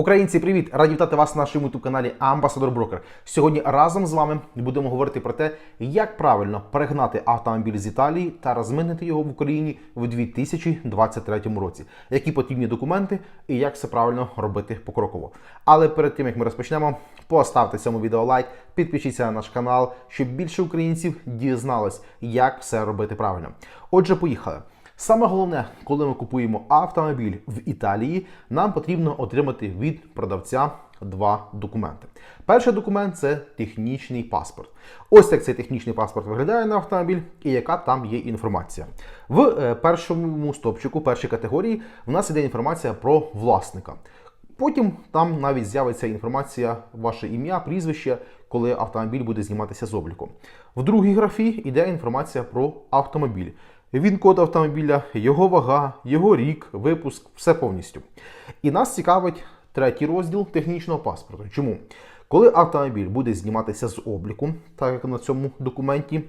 Українці, привіт! Раді вітати вас на нашому youtube каналі Амбасадор Брокер. Сьогодні разом з вами будемо говорити про те, як правильно перегнати автомобіль з Італії та розминити його в Україні в 2023 році. Які потрібні документи і як все правильно робити покроково. Але перед тим як ми розпочнемо, поставте цьому відео лайк, підпишіться на наш канал, щоб більше українців дізналось, як все робити правильно. Отже, поїхали. Саме головне, коли ми купуємо автомобіль в Італії, нам потрібно отримати від продавця два документи. Перший документ це технічний паспорт. Ось як цей технічний паспорт виглядає на автомобіль і яка там є інформація. В е, першому стопчику, першій категорії, в нас іде інформація про власника. Потім там навіть з'явиться інформація, ваше ім'я, прізвище, коли автомобіль буде зніматися з обліку. В другій графі йде інформація про автомобіль. Він код автомобіля, його вага, його рік, випуск, все повністю. І нас цікавить третій розділ технічного паспорту. Чому? Коли автомобіль буде зніматися з обліку, так як на цьому документі,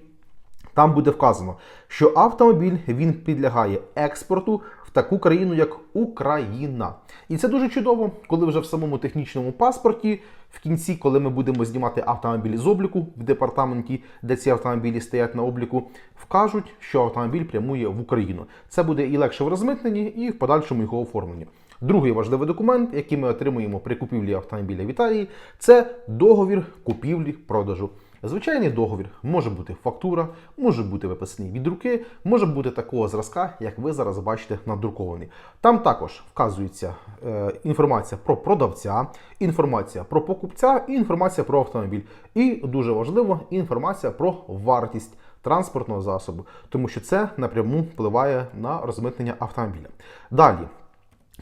там буде вказано, що автомобіль він підлягає експорту в таку країну, як Україна. І це дуже чудово, коли вже в самому технічному паспорті, в кінці, коли ми будемо знімати автомобілі з обліку в департаменті, де ці автомобілі стоять на обліку, вкажуть, що автомобіль прямує в Україну. Це буде і легше в розмитненні, і в подальшому його оформленні. Другий важливий документ, який ми отримуємо при купівлі автомобіля в Італії, це договір купівлі-продажу. Звичайний договір може бути фактура, може бути виписаний від руки, може бути такого зразка, як ви зараз бачите надрукований. Там також вказується е, інформація про продавця, інформація про покупця інформація про автомобіль. І дуже важливо, інформація про вартість транспортного засобу, тому що це напряму впливає на розмитнення автомобіля. Далі,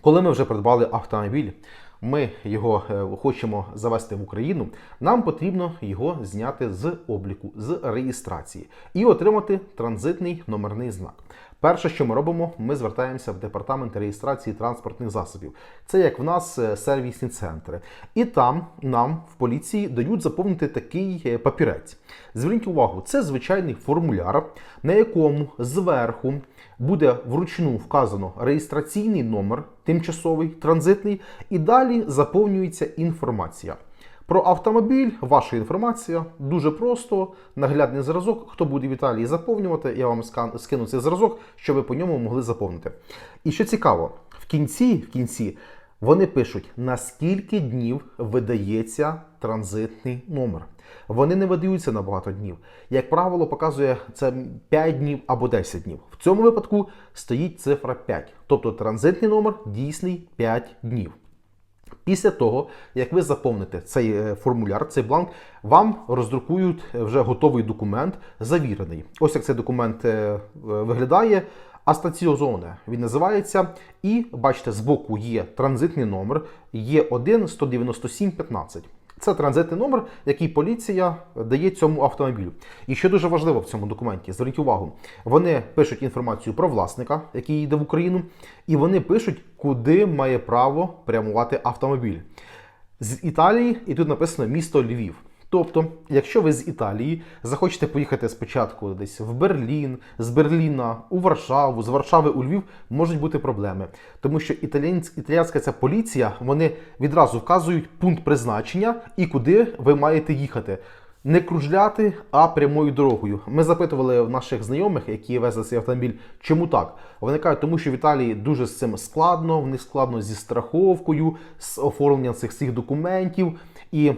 коли ми вже придбали автомобіль, ми його е, хочемо завести в Україну, нам потрібно його зняти з обліку, з реєстрації і отримати транзитний номерний знак. Перше, що ми робимо, ми звертаємося в департамент реєстрації транспортних засобів. Це як в нас е, сервісні центри. І там нам в поліції дають заповнити такий е, папірець. Зверніть увагу, це звичайний формуляр, на якому зверху буде вручну вказано реєстраційний номер, тимчасовий, транзитний, і далі заповнюється інформація. Про автомобіль, ваша інформація дуже просто, наглядний зразок. Хто буде в Італії заповнювати, я вам скину цей зразок, щоб ви по ньому могли заповнити. І що цікаво, в кінці, в кінці вони пишуть, на скільки днів видається транзитний номер. Вони не видаються на багато днів. Як правило, показує це 5 днів або 10 днів. В цьому випадку стоїть цифра 5. Тобто транзитний номер дійсний 5 днів. Після того, як ви заповните цей е, формуляр, цей бланк, вам роздрукують вже готовий документ, завірений. Ось як цей документ е, виглядає. Астаціозоне він називається. І бачите, збоку є транзитний номер, є 1 197 15. Це транзитний номер, який поліція дає цьому автомобілю. І що дуже важливо в цьому документі, зверніть увагу, вони пишуть інформацію про власника, який їде в Україну, і вони пишуть, куди має право прямувати автомобіль. З Італії, і тут написано місто Львів. Тобто, якщо ви з Італії захочете поїхати спочатку десь в Берлін, з Берліна у Варшаву, з Варшави у Львів, можуть бути проблеми. Тому що італійська, ця поліція, вони відразу вказують пункт призначення і куди ви маєте їхати. Не кружляти, а прямою дорогою. Ми запитували в наших знайомих, які везли цей автомобіль, чому так. Вони кажуть, тому що в Італії дуже з цим складно, в них складно зі страховкою, з оформленням цих всіх документів. І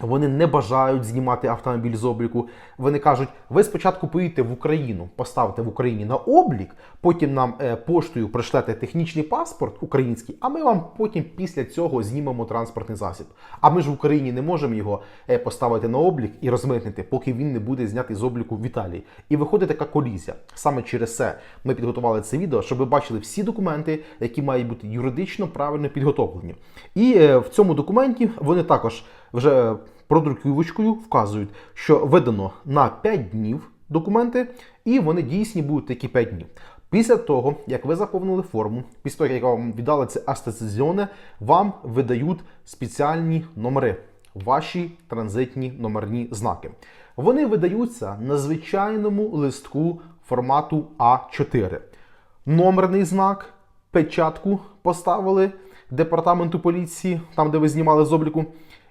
вони не бажають знімати автомобіль з обліку. Вони кажуть, ви спочатку поїдете в Україну, поставите в Україні на облік, потім нам е, поштою пришлете технічний паспорт український, а ми вам потім після цього знімемо транспортний засіб. А ми ж в Україні не можемо його е, поставити на облік і розмитнити, поки він не буде знятий з обліку в Італії. І виходить така колізія. Саме через це ми підготували це відео, щоб ви бачили всі документи, які мають бути юридично правильно підготовлені. І е, в цьому документі вони також вже продруківочкою вказують, що видано на 5 днів документи, і вони дійсні будуть такі 5 днів. Після того, як ви заповнили форму, після того, як вам віддали це астацизіоне, вам видають спеціальні номери, ваші транзитні номерні знаки. Вони видаються на звичайному листку формату А4. Номерний знак, печатку поставили, департаменту поліції, там де ви знімали з обліку.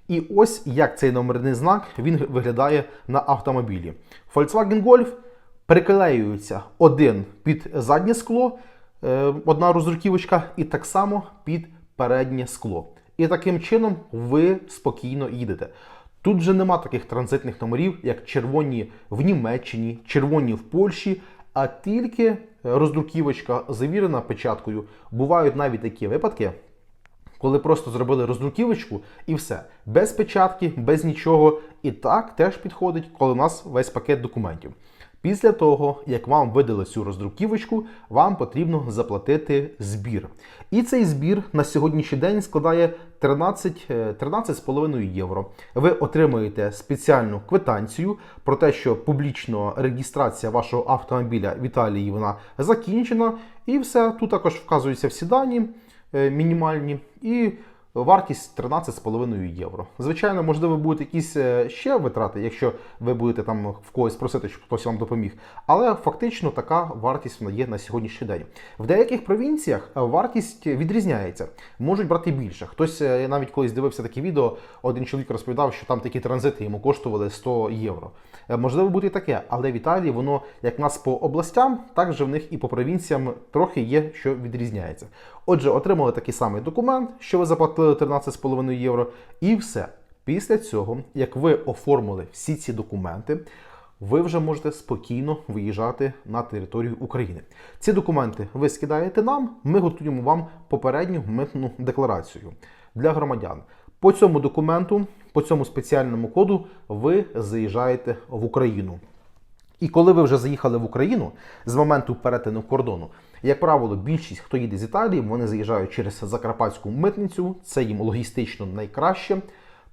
І ось як цей номерний знак він виглядає на автомобілі. Volkswagen Golf приклеюється один під заднє скло, е, одна роздруківочка, і так само під переднє скло. І таким чином ви спокійно їдете. Тут вже нема таких транзитних номерів, як червоні в Німеччині, червоні в Польщі, а тільки роздруківочка завірена печаткою. Бувають навіть такі випадки, коли просто зробили роздруківочку і все. Без печатки, без нічого. І так теж підходить, коли у нас весь пакет документів. Після того, як вам видали цю роздруківочку, вам потрібно заплатити збір. І цей збір на сьогоднішній день складає 13, е, 13,5 євро. Ви отримуєте спеціальну квитанцію про те, що публічна реєстрація вашого автомобіля в Італії вона закінчена. І все, тут також вказуються всі дані мінімальні. І Вартість 13,5 євро. Звичайно, можливо, будуть якісь е, ще витрати, якщо ви будете там в когось просити, щоб хтось вам допоміг. Але фактично така вартість вона є на сьогоднішній день. В деяких провінціях е, вартість відрізняється, можуть брати більше. Хтось е, я навіть колись дивився таке відео, один чоловік розповідав, що там такі транзити йому коштували 100 євро. Можливо, буде і таке, але в Італії воно як в нас по областям, так же в них і по провінціям трохи є, що відрізняється. Отже, отримали такий самий документ, що ви заплатили 13,5 євро, і все. Після цього, як ви оформили всі ці документи, ви вже можете спокійно виїжджати на територію України. Ці документи ви скидаєте нам, ми готуємо вам попередню митну декларацію для громадян. По цьому документу, по цьому спеціальному коду, ви заїжджаєте в Україну. І коли ви вже заїхали в Україну з моменту перетину кордону, як правило, більшість, хто їде з Італії, вони заїжджають через Закарпатську митницю, це їм логістично найкраще.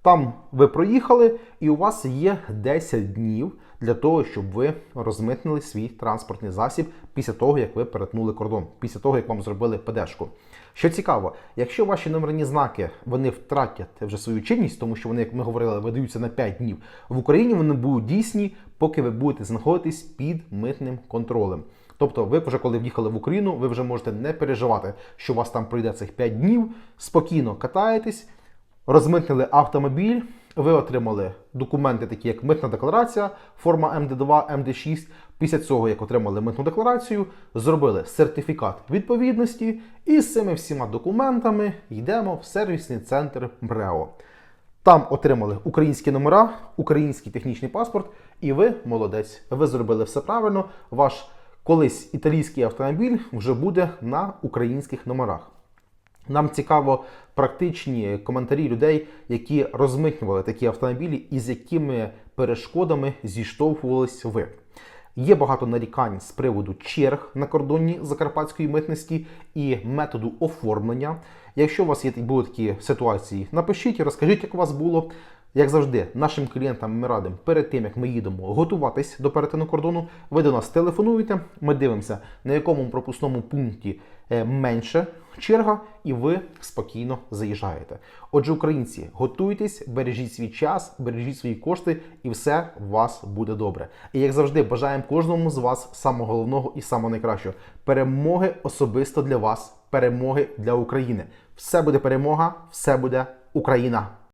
Там ви проїхали, і у вас є 10 днів для того, щоб ви розмитнили свій транспортний засіб після того, як ви перетнули кордон, після того, як вам зробили ПДшку. Що цікаво, якщо ваші номерні знаки вони втратять вже свою чинність, тому що вони, як ми говорили, видаються на 5 днів, в Україні вони будуть дійсні, поки ви будете знаходитись під митним контролем. Тобто, ви вже коли в'їхали в Україну, ви вже можете не переживати, що у вас там пройде цих 5 днів, спокійно катаєтесь, розмитнили автомобіль, ви отримали документи, такі як митна декларація, форма МД2, МД6. Після цього, як отримали митну декларацію, зробили сертифікат відповідності, і з цими всіма документами йдемо в сервісний центр МРЕО. Там отримали українські номера, український технічний паспорт, і ви молодець. Ви зробили все правильно. Ваш колись італійський автомобіль вже буде на українських номерах. Нам цікаво практичні коментарі людей, які розмитнювали такі автомобілі і з якими перешкодами зіштовхувались ви. Є багато нарікань з приводу черг на кордоні закарпатської митності і методу оформлення. Якщо у вас є були такі ситуації, напишіть, розкажіть, як у вас було. Як завжди, нашим клієнтам ми радимо перед тим, як ми їдемо готуватись до перетину кордону. Ви до нас телефонуєте, ми дивимося, на якому пропускному пункті е, менше черга, і ви спокійно заїжджаєте. Отже, українці, готуйтесь, бережіть свій час, бережіть свої кошти, і все у вас буде добре. І як завжди, бажаємо кожному з вас самого головного і самого найкращого перемоги особисто для вас, перемоги для України. Все буде перемога, все буде Україна.